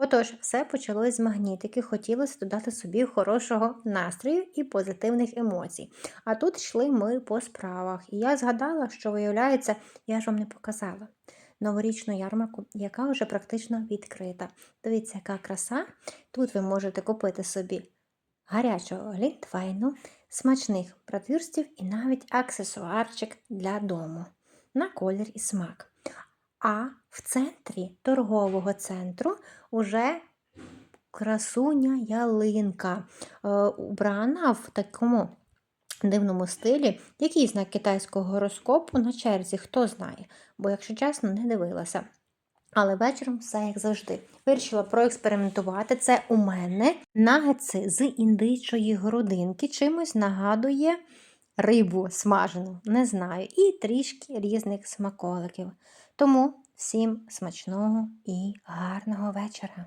Отож, все почалось з магнітики, хотілося додати собі хорошого настрою і позитивних емоцій. А тут йшли ми по справах. І я згадала, що, виявляється, я ж вам не показала новорічну ярмарку, яка вже практично відкрита. Дивіться, яка краса. Тут ви можете купити собі гарячого глінтвейну, смачних братвюрстів і навіть аксесуарчик для дому на колір і смак. А в центрі торгового центру уже красуня ялинка, е, убрана в такому дивному стилі. Який знак китайського гороскопу на черзі, хто знає, бо, якщо чесно, не дивилася. Але вечором все як завжди. Вирішила проекспериментувати. Це у мене нагетси з індичої грудинки. Чимось нагадує рибу смажену, не знаю, і трішки різних смаколиків. Тому всім смачного і гарного вечора!